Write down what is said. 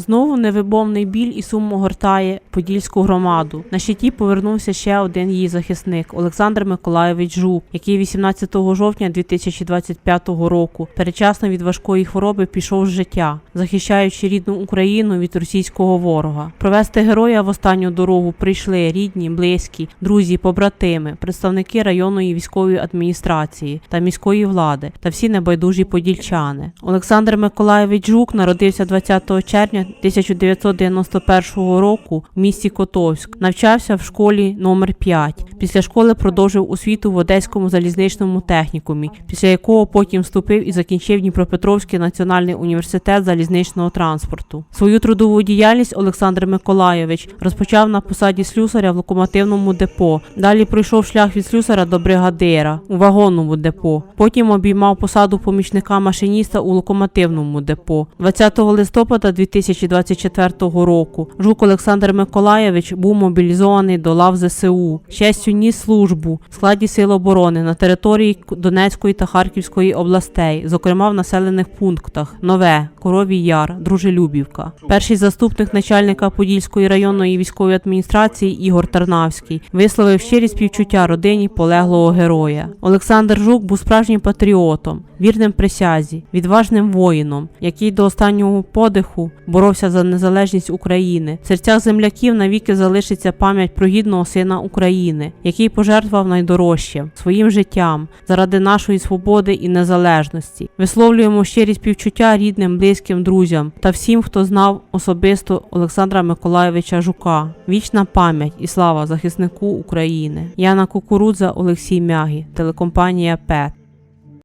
Знову невибовний біль і сум огортає подільську громаду. На щиті повернувся ще один її захисник Олександр Миколайович Жук, який 18 жовтня 2025 року передчасно від важкої хвороби пішов з життя, захищаючи рідну Україну від російського ворога. Провести героя в останню дорогу прийшли рідні, близькі, друзі, побратими, представники районної військової адміністрації та міської влади та всі небайдужі подільчани. Олександр Миколайович Жук народився 20 червня 1991 року в місті Котовськ. Навчався в школі номер 5. Після школи продовжив освіту в Одеському залізничному технікумі, після якого потім вступив і закінчив Дніпропетровський національний університет залізничного транспорту. Свою трудову діяльність Олександр Миколайович розпочав на посаді слюсаря в локомотивному депо. Далі пройшов шлях від слюсаря до бригадира у вагонному депо. Потім обіймав посаду помічника машиніста у локомотивному депо. 20 листопада 2024 року Жук Олександр Миколайович був мобілізований до лав ЗСУ. Щастю ніс службу в складі сил оборони на території Донецької та Харківської областей, зокрема в населених пунктах Нове, Коровій Яр, Дружелюбівка. Перший заступник начальника Подільської районної військової адміністрації Ігор Тарнавський висловив щирі співчуття родині полеглого героя. Олександр Жук був справжнім патріотом, вірним присязі, відважним воїном, який до останнього подиху боровся за незалежність України. В серцях земляків навіки залишиться пам'ять про гідного сина України, який пожертвував найдорожчим своїм життям заради нашої свободи і незалежності. Висловлюємо щирі співчуття рідним, близьким друзям та всім, хто знав особисто Олександра Миколайовича Жука. Вічна пам'ять і слава захиснику України. Яна Кукурудза, Олексій Мягі, телекомпанія ПЕТ.